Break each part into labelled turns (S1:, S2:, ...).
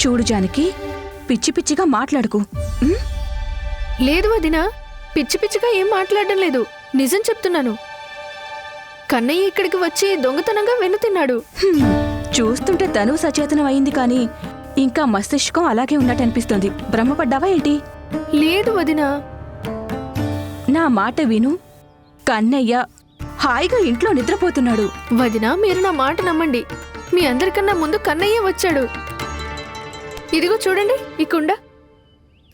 S1: చూడు జానకి పిచ్చి పిచ్చిగా మాట్లాడుకు?
S2: లేదు వదినా పిచ్చి పిచ్చిగా ఏం మాట్లాడడం లేదు. నిజం చెప్తున్నాను. కన్నయ్య ఇక్కడికి వచ్చి దొంగతనంగా వెన్నుతిన్నాడు.
S1: చూస్తుంటే తను సచేతనం అయింది కానీ ఇంకా మస్తిష్కం అలాగే ఉన్నట్టు అనిపిస్తుంది. భ్రమపడ్డావా ఏంటి?
S2: లేదు వదినా.
S1: నా మాట విను. కన్నయ్య హాయిగా ఇంట్లో నిద్రపోతున్నాడు.
S2: వదినా మీరు నా మాట నమ్మండి. మీ అందరికన్నా ముందు కన్నయ్య వచ్చాడు. ఇదిగో చూడండి ఈ కుండ.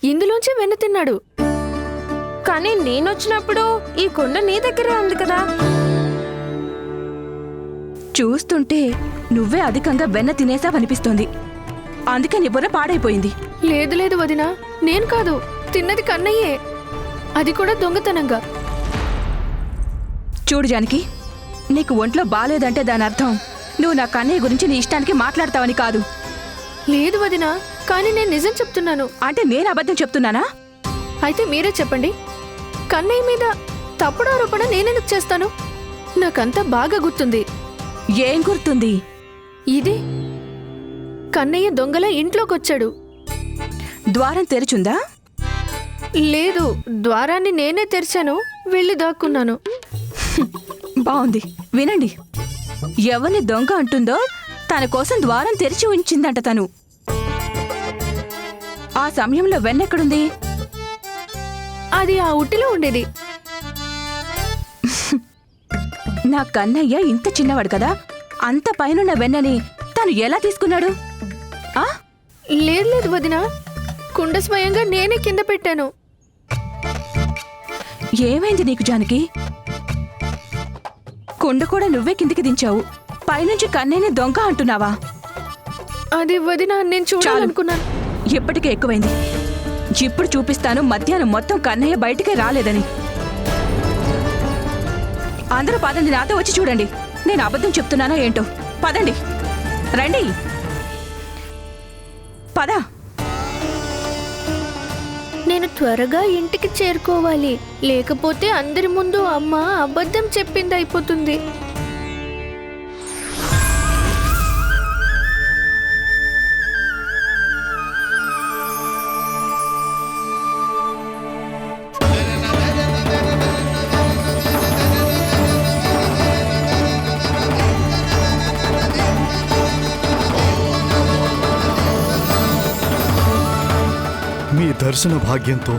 S2: ఇందులోంచి వెన్ను తిన్నాడు.
S3: కానీ నేనొచ్చినప్పుడు ఈ కొండ నీ దగ్గరే ఉంది కదా.
S1: చూస్తుంటే నువ్వే అధికంగా వెన్న తినేసావనిపిస్తోంది. అందుకే నీ బుర్ర పాడైపోయింది.
S2: లేదు లేదు వదినా నేను కాదు తిన్నది కన్నయ్యే. అది కూడా దొంగతనంగా.
S1: చూడు జానకి నీకు ఒంట్లో బాలేదంటే దాని అర్థం నువ్వు నా కన్నయ్య గురించి నీ ఇష్టానికి మాట్లాడతావని కాదు.
S2: లేదు వదినా కానీ నేను నిజం చెప్తున్నాను.
S1: అంటే నేను అబద్ధం చెప్తున్నానా?
S2: అయితే మీరే చెప్పండి. కన్నయ్య మీద తప్పుడు ఆరోపణ నేనెందుకు చేస్తాను? నాకంతా బాగా గుర్తుంది.
S1: ఏం గుర్తుంది?
S2: ఇది కన్నయ్య దొంగల ఇంట్లోకొచ్చాడు.
S1: ద్వారం తెరిచుందా?
S2: లేదు ద్వారాన్ని నేనే తెరిచాను వెళ్ళి దాక్కున్నాను.
S1: బాగుంది వినండి. ఎవరిని దొంగ అంటుందో తన కోసం ద్వారం తెరిచి ఉంచిందంట తను. ఆ సమయంలో వెన్నెక్కడుంది
S2: అది ఆ ఉట్టిలో ఉండేది.
S1: నా కన్నయ్య ఇంత చిన్నవాడు కదా అంత పైనున్న వెన్నని తను ఎలా తీసుకున్నాడు? ఆ?
S2: లేదు లేదు వదినా కుండ స్వయంగా నేనే కింద పెట్టాను.
S1: ఏమైంది నీకు జానకి? కుండ కూడా నువ్వే కిందికి దించావు పైనుంచి కన్నయ్యని దొంగ అంటున్నావా?
S2: అది వదినా నేను చూడాలనుకున్నాను.
S1: ఇప్పటికే ఎక్కువైంది. ఇప్పుడు చూపిస్తాను మధ్యాహ్నం మొత్తం కన్నయ్య బయటికే రాలేదని. అందరూ పదండి నాతో వచ్చి చూడండి. నేను అబద్ధం చెప్తున్నానా ఏంటో. పదండి. రండి. పద.
S2: నేను త్వరగా ఇంటికి చేరుకోవాలి. లేకపోతే అందరి ముందు అమ్మ అబద్ధం చెప్పింది అయిపోతుంది
S4: దర్శన భాగ్యంతో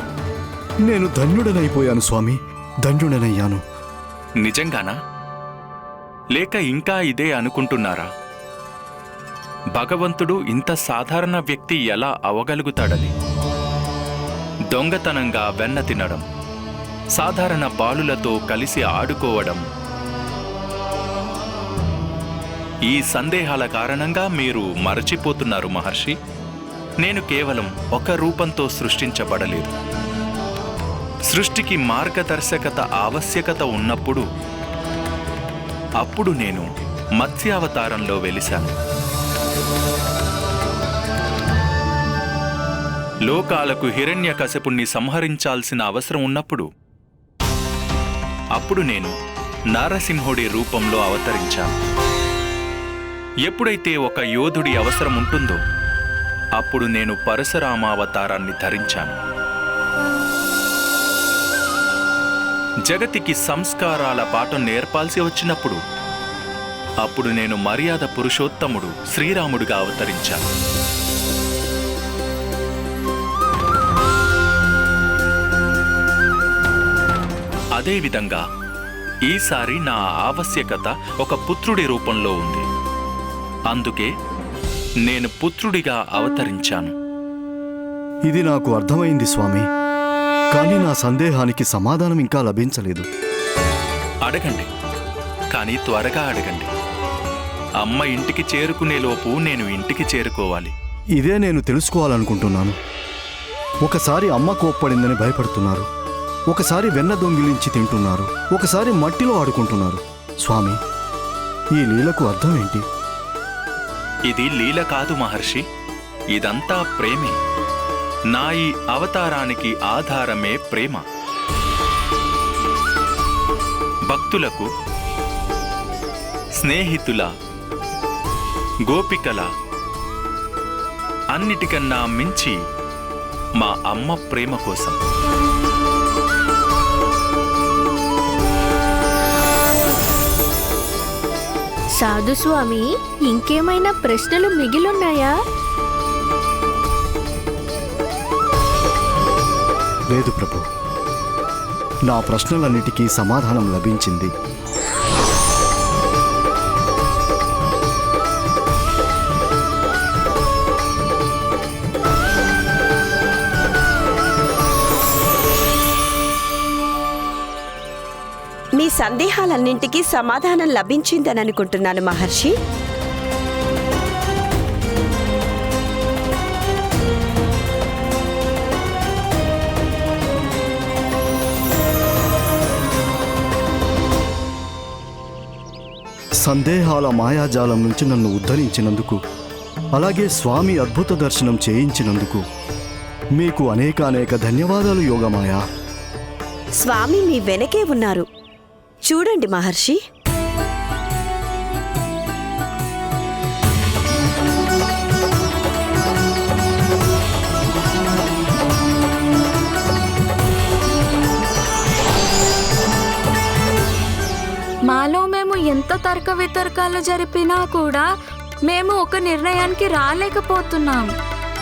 S4: నేను ధన్యుడనైపోయాను స్వామి. ధన్యుడనయ్యాను.
S5: నిజంగానా? లేక ఇంకా ఇదే అనుకుంటున్నారా? భగవంతుడు ఇంత సాధారణ వ్యక్తి ఎలా అవగలుగుతాడని? దొంగతనంగా వెన్న తినడం సాధారణ బాలులతో కలిసి ఆడుకోవడం. ఈ సందేహాల కారణంగా మీరు మరచిపోతున్నారు మహర్షి. నేను కేవలం ఒక రూపంతో సృష్టించబడలేదు. సృష్టికి మార్గదర్శకత ఆవశ్యకత ఉన్నప్పుడు అప్పుడు నేను మత్స్యావతారంలో వెలిశాను. లోకాలకు హిరణ్యకశపుణ్ణి సంహరించాల్సిన అవసరం ఉన్నప్పుడు అప్పుడు నేను నారసింహుడి రూపంలో అవతరించాను. ఎప్పుడైతే ఒక యోధుడి అవసరం ఉంటుందో అప్పుడు నేను పరశురామావతారాన్ని ధరించాను. జగతికి సంస్కారాల పాఠం నేర్పాల్సి వచ్చినప్పుడు అప్పుడు నేను మర్యాద పురుషోత్తముడు శ్రీరాముడుగా అవతరించాను. అదేవిధంగా ఈసారి నా ఆవశ్యకత ఒక పుత్రుడి రూపంలో ఉంది. అందుకే నేను పుత్రుడిగా అవతరించాను.
S4: ఇది నాకు అర్థమైంది స్వామి. కానీ నా సందేహానికి సమాధానం ఇంకా లభించలేదు.
S5: అడగండి. కానీ త్వరగా అడగండి. అమ్మ ఇంటికి చేరుకునేలోపు నేను ఇంటికి చేరుకోవాలి.
S4: ఇదే నేను తెలుసుకోవాలనుకుంటున్నాను. ఒకసారి అమ్మ కోప్పడిందని భయపడుతున్నారు. ఒకసారి వెన్న దొంగిలించి తింటున్నారు. ఒకసారి మట్టిలో ఆడుకుంటున్నారు. స్వామి ఈ లీలకు అర్థం ఏంటి
S5: ఇది లీల కాదు మహర్షి. ఇదంతా ప్రేమే. నా ఈ అవతారానికి ఆధారమే ప్రేమ. భక్తులకు స్నేహితుల గోపికల అన్నిటికన్నా మించి మా అమ్మ ప్రేమ కోసం.
S2: సాధు స్వామి ఇంకేమైనా ప్రశ్నలు మిగిలున్నాయా?
S4: లేదు ప్రభు. నా ప్రశ్నలన్నిటికీ సమాధానం లభించింది.
S6: సందేహాలన్నింటికీ సమాధానం లభించిందని అనుకుంటున్నాను మహర్షి.
S4: సందేహాల మాయాజాలం నుంచి నన్ను ఉద్ధరించినందుకు అలాగే స్వామి అద్భుత దర్శనం చేయించినందుకు మీకు అనేక అనేక ధన్యవాదాలు యోగమాయా.
S6: స్వామి మీ వెనకే ఉన్నారు. చూడండి మహర్షి.
S3: మాలో మేము ఎంత తర్క వితర్కాలు జరిపినా కూడా మేము ఒక నిర్ణయానికి రాలేకపోతున్నాం.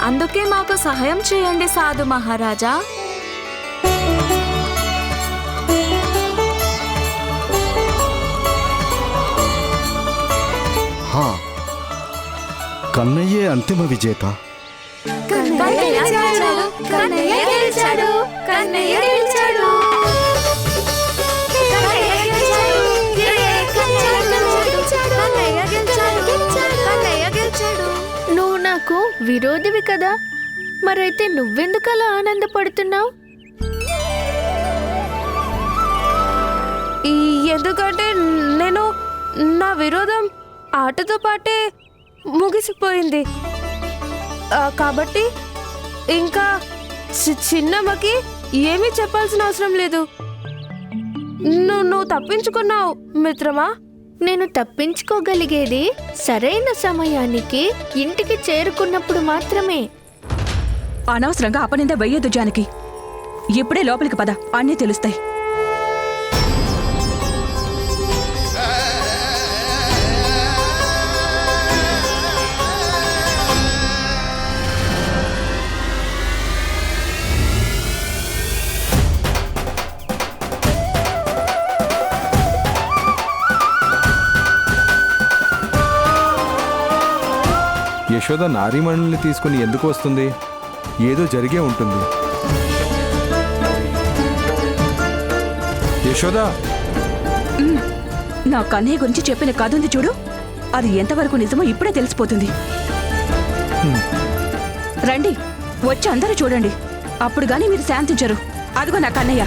S3: అందుకే మాకు సహాయం చేయండి సాధు మహారాజా. గెలిచాడు కన్నయ్య గెలిచాడు
S2: నువ్వు నాకు విరోధివి కదా? మరైతే నువ్వెందుకు అలా ఆనందపడుతున్నావు?
S3: ఈ ఎందుకంటే నేను నా విరోధం ఆటతో పాటే ముగిసిపోయింది. ఆ, కాబట్టి ఇంకా చిన్నమ్మకి ఏమీ చెప్పాల్సిన అవసరం లేదు. నువ్వు నువ్వు తప్పించుకున్నావు మిత్రమా?
S2: నేను తప్పించుకోగలిగేది సరైన సమయానికి ఇంటికి చేరుకున్నప్పుడు మాత్రమే.
S1: అనవసరంగా అపనింద వెయ్యొద్దు జానకి. ఇప్పుడే లోపలికి పద అన్నీ తెలుస్తాయి.
S7: యశోద నారీమణుల్ని తీసుకుని ఎందుకు వస్తుంది? ఏదో జరిగే ఉంటుంది. యశోద!
S1: నా కన్నయ్య గురించి చెప్పిన కథ ఉంది చూడు. అది ఎంతవరకు నిజమో ఇప్పుడే తెలిసిపోతుంది. రండి వచ్చి అందరూ చూడండి. అప్పుడు గాని మీరు శాంతించరు. అదిగో నా కన్నయ్య.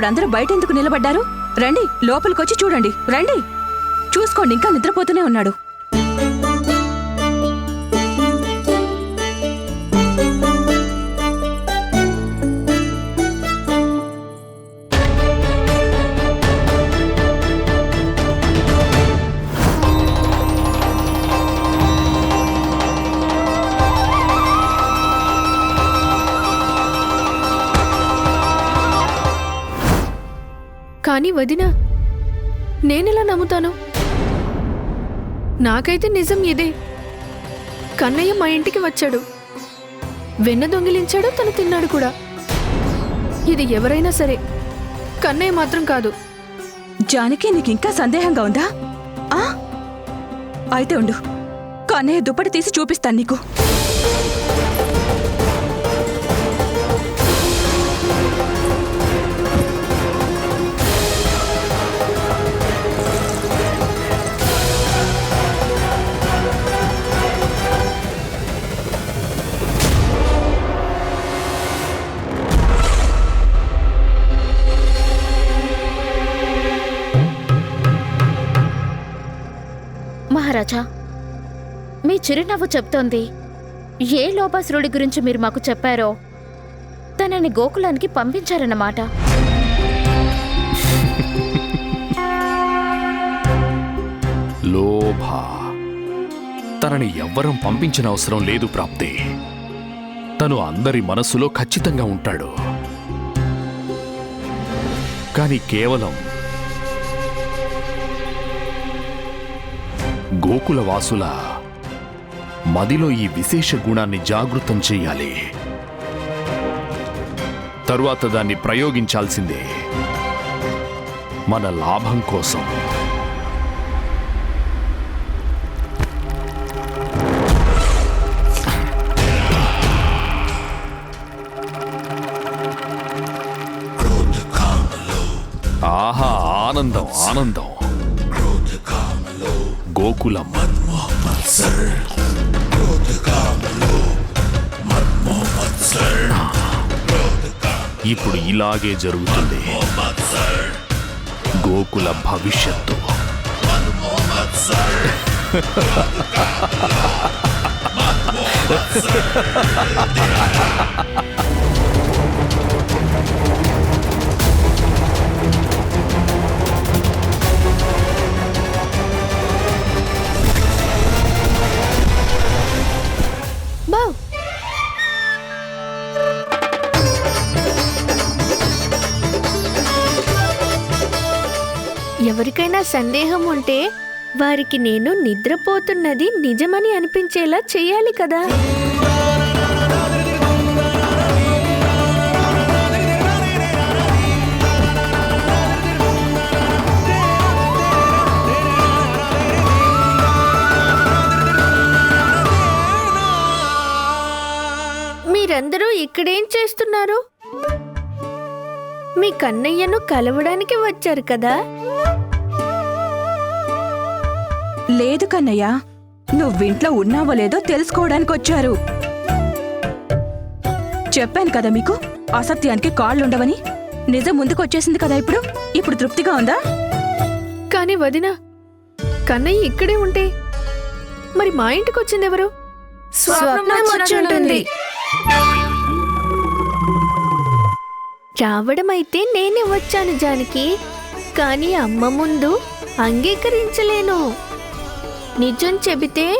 S1: ఇప్పుడు అందరూ బయట ఎందుకు నిలబడ్డారు? రండి లోపలికొచ్చి చూడండి రండి. చూసుకోండి ఇంకా నిద్రపోతూనే ఉన్నాడు.
S2: కానీ వదినా నేనెలా నమ్ముతాను? నాకైతే నిజం ఇదే. కన్నయ్య మా ఇంటికి వచ్చాడు. వెన్న దొంగిలించాడు తను తిన్నాడు కూడా. ఇది ఎవరైనా సరే కన్నయ్య మాత్రం కాదు.
S1: జానకి నీకు ఇంకా సందేహంగా ఉందా? ఆ? అయితే ఉండు. కన్నయ్య దుప్పటి తీసి చూపిస్తాను నీకు.
S8: మహారాజా మీ చిరునవ్వు చెప్తోంది. ఏ లోపాసురుడి గురించి మీరు మాకు చెప్పారో తనని గోకులానికి పంపించారన్నమాట.
S9: లోభ తనని ఎవ్వరం పంపించిన అవసరం లేదు ప్రాప్తి. తను అందరి మనసులో ఖచ్చితంగా ఉంటాడు. కాని కేవలం గోకుల వాసుల మదిలో ఈ విశేష గుణాన్ని జాగృతం చేయాలి. తరువాత దాన్ని ప్రయోగించాల్సిందే. మన లాభం కోసం. ఆహా ఆనందం ఆనందం. గోకులం. ఇప్పుడు ఇలాగే జరుగుతుంది. గోకుల భవిష్యత్తు.
S2: బావ్ ఎవరికైనా సందేహం ఉంటే వారికి నేను నిద్రపోతున్నది నిజమని అనిపించేలా చేయాలి కదా. మీరందరూ ఇక్కడేం చేస్తున్నారు? మీ కన్నయ్యను కలవడానికి వచ్చారు కదా?
S1: లేదు కన్నయ్య. నువ్వింట్లో ఉన్నావో లేదో తెలుసుకోవడానికి వచ్చారు. చెప్పాను కదా మీకు అసత్యానికి కాళ్ళుండవని. నిజం ముందుకొచ్చేసింది కదా ఇప్పుడు? ఇప్పుడు తృప్తిగా ఉందా?
S2: కానీ వదిన కన్నయ్య ఇక్కడే ఉంటే మరి మా ఇంటికి వచ్చింది ఎవరు?
S3: స్వప్నం వచ్చుంటుంది.
S2: రావడం అయితే నేనే వచ్చాను జానకి. కానీ అమ్మ ముందు అంగీకరించలేను. నిజం చెబితే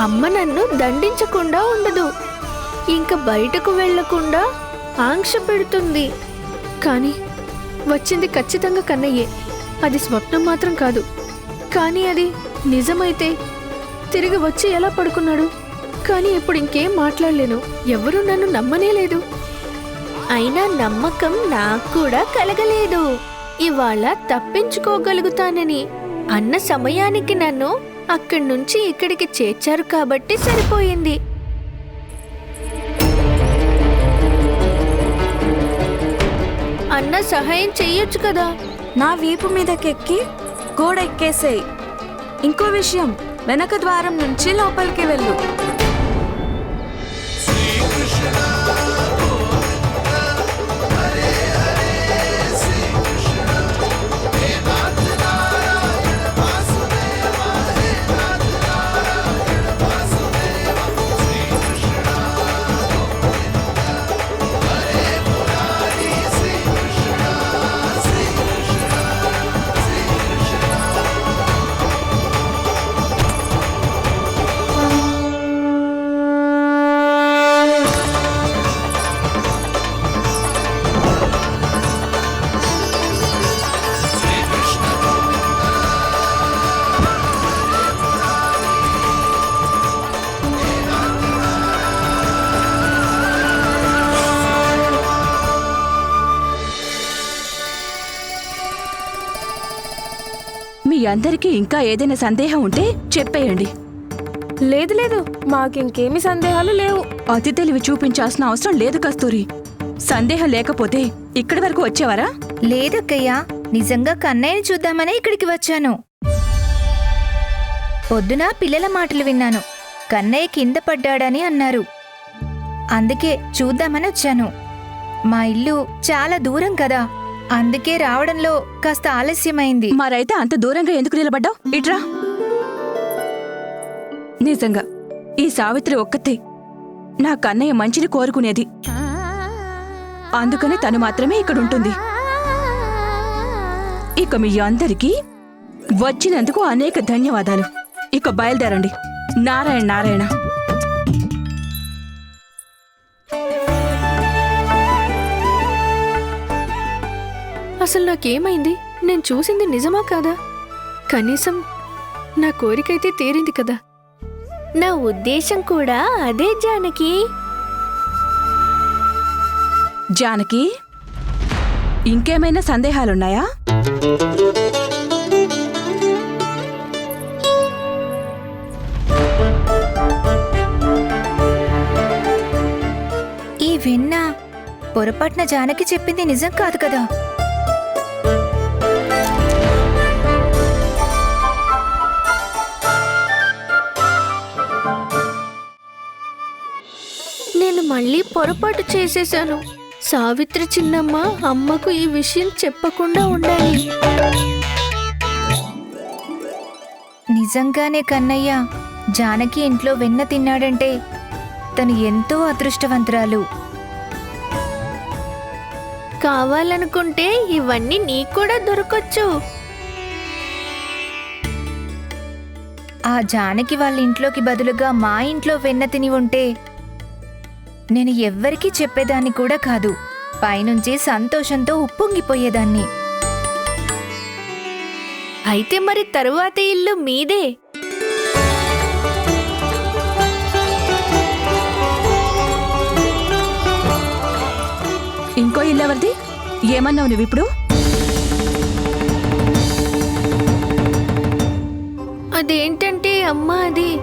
S2: అమ్మ నన్ను దండించకుండా ఉండదు. ఇంకా బయటకు వెళ్ళకుండా ఆంక్ష పెడుతుంది. కానీ వచ్చింది ఖచ్చితంగా కన్నయ్యే. అది స్వప్నం మాత్రం కాదు. కానీ అది నిజమైతే తిరిగి వచ్చి ఎలా పడుకున్నాడు? కానీ ఇప్పుడు ఇంకేం మాట్లాడలేను. ఎవరు నన్ను నమ్మనే లేదు. అయినా నమ్మకం నాకు కూడా కలగలేదు. ఇవాళ తప్పించుకోగలుగుతానని. అన్న సమయానికి నన్ను అక్కడి నుంచి ఇక్కడికి చేర్చారు కాబట్టి సరిపోయింది. అన్న సహాయం చెయ్యొచ్చు కదా?
S3: నా వీపు మీదకెక్కి గోడ ఎక్కేసేయి ఇంకో విషయం వెనక ద్వారం నుంచి లోపలికి వెళ్ళు.
S1: అందరికీ ఇంకా ఏదైనా సందేహం ఉంటే చెప్పేయండి.
S3: లేదు లేదు. మాకింకేమి సందేహాలు లేవు.
S1: అతి తెలివి చూపించాల్సిన అవసరం లేదు కస్తూరి. సందేహం లేకపోతే ఇక్కడి వరకు వచ్చేవారా?
S10: లేదక్కయ్యా. నిజంగా కన్నయ్యని చూద్దామనే ఇక్కడికి వచ్చాను. పొద్దున పిల్లల మాటలు విన్నాను. కన్నయ్య కింద పడ్డాడని అన్నారు. అందుకే చూద్దామని వచ్చాను. మా ఇల్లు చాలా దూరం కదా. అందుకే రావడంలో కాస్త ఆలస్యమైంది.
S1: మరైతే అంత దూరంగా ఎందుకు నిలబడ్డావు? ఇట్రా. నిజంగా ఈ సావిత్రి ఒక్కతే నా కన్నయ్య మంచిని కోరుకునేది. అందుకని తను మాత్రమే ఇక్కడ ఉంటుంది ఇక మీ అందరికీ వచ్చినందుకు అనేక ధన్యవాదాలు. ఇక బయలుదేరండి. నారాయణ నారాయణ.
S2: అసలు నాకేమైంది? నేను చూసింది నిజమా కాదా? కనీసం నా కోరికైతే తీరింది కదా.
S3: నా ఉద్దేశం కూడా అదే జానకి.
S1: జానకి ఇంకేమైనా సందేహాలున్నాయా?
S10: ఈ వెన్న పొరపాటున జానకి చెప్పింది నిజం కాదు కదా.
S2: మళ్ళీ పొరపాటు చేసేశాను. సావిత్రి చిన్నమ్మ అమ్మకు ఈ విషయం చెప్పకుండా ఉండాలి.
S10: నిజంగానే కన్నయ్య జానకి ఇంట్లో వెన్న తిన్నాడంటే తను ఎంతో అదృష్టవంతురాలు.
S2: కావాలనుకుంటే ఇవన్నీ నీకు కూడా దొరకొచ్చు.
S10: ఆ జానకి వాళ్ళ ఇంట్లోకి బదులుగా మా ఇంట్లో వెన్న తిని ఉంటే నేను ఎవ్వరికీ చెప్పేదాన్ని కూడా కాదు. పైనుంచి సంతోషంతో ఉప్పొంగిపోయేదాన్ని.
S2: అయితే మరి తరువాత ఇల్లు మీదే.
S1: ఇంకో ఇల్లెవరిది ఏమన్నావు నువ్విప్పుడు
S2: అదేంటంటే అమ్మా అది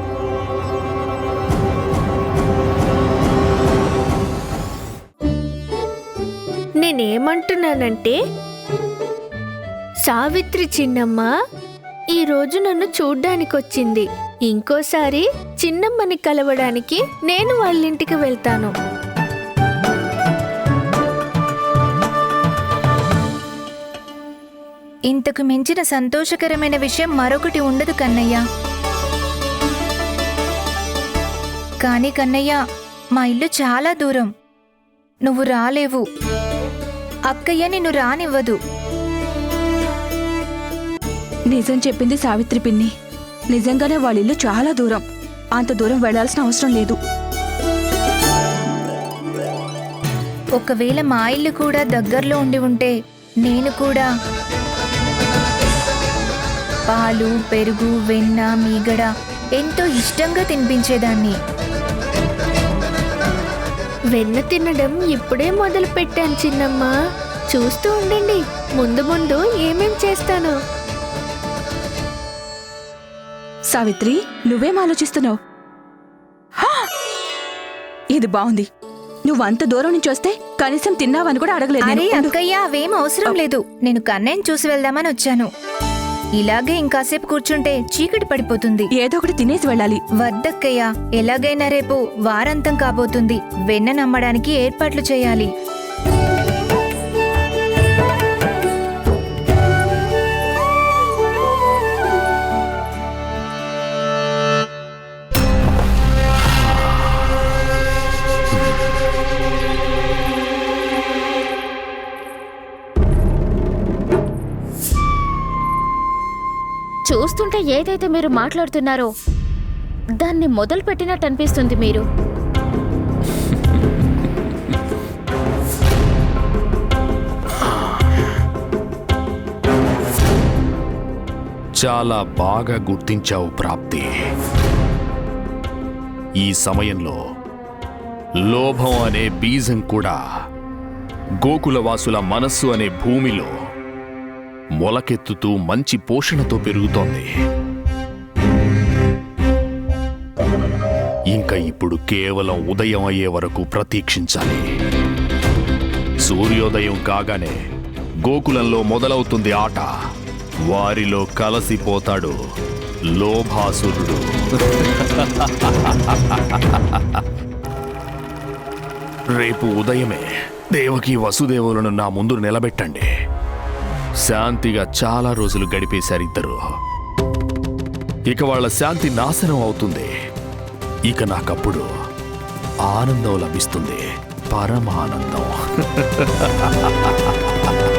S2: నేనేమంటున్నానంటే సావిత్రి చిన్నమ్మ ఈరోజు నన్ను చూడ్డానికొచ్చింది. ఇంకోసారి చిన్నమ్మని కలవడానికి నేను వాళ్ళింటికి వెళ్తాను.
S10: ఇంతకు మించిన సంతోషకరమైన విషయం మరొకటి ఉండదు కన్నయ్య. కానీ కన్నయ్య మా ఇల్లు చాలా దూరం. నువ్వు రాలేవు. అక్కయ్య నిన్ను రానివ్వదు.
S1: నిజం చెప్పింది సావిత్రి పిన్ని. నిజంగానే వాళ్ళ ఇల్లు చాలా దూరం. అంత దూరం వెళ్ళాల్సిన అవసరం లేదు.
S10: ఒకవేళ మా ఇల్లు కూడా దగ్గరలో ఉండి ఉంటే నేను కూడా. పాలు పెరుగు వెన్న మీగడ ఎంతో ఇష్టంగా తినిపించేదాన్ని.
S2: వెన్న తినడం ఇప్పుడే మొదలు పెట్టాను చిన్నమ్మ. చూస్తూ ఉండండి ముందు ముందు ఏమేం చేస్తాను.
S1: సావిత్రి నువ్వేం ఆలోచిస్తున్నావు? హా! ఇది బాగుంది. నువ్వు అంత దూరం నుంచి వస్తే కనీసం తిన్నావని కూడా అడగలేదు
S10: అరే. అక్కయ్య అవేం అవసరం లేదు. నేను కన్నయ్యని చూసి వెళ్దామని వచ్చాను. ఇలాగే ఇంకాసేపు కూర్చుంటే చీకటి పడిపోతుంది.
S1: ఏదో ఒకటి తినేసి వెళ్ళాలి.
S10: వద్దక్కయ్య ఎలాగైనా రేపు వారాంతం కాబోతుంది. వెన్న నమ్మడానికి ఏర్పాట్లు చేయాలి.
S8: చూస్తుంటే ఏదైతే మీరు మాట్లాడుతున్నారో దాన్ని మొదలు పెట్టినట్టు అనిపిస్తుంది మీరు.
S9: చాలా బాగా గుర్తించావు ప్రాప్తి. ఈ సమయంలో లోభం అనే బీజం కూడా గోకులవాసుల మనస్సు అనే భూమిలో మొలకెత్తుతూ మంచి పోషణతో పెరుగుతోంది. ఇంకా ఇప్పుడు కేవలం ఉదయం అయ్యే వరకు ప్రతీక్షించాలి. సూర్యోదయం కాగానే గోకులంలో మొదలవుతుంది ఆట. వారిలో కలసిపోతాడు లోభాసురుడు. రేపు ఉదయమే దేవకి వసుదేవులను నా ముందు నిలబెట్టండి. శాంతిగా చాలా రోజులు గడిపేశారు ఇద్దరు. ఇక వాళ్ళ శాంతి నాశనం అవుతుంది. ఇక నాకప్పుడు ఆనందం లభిస్తుంది. పరమానందం.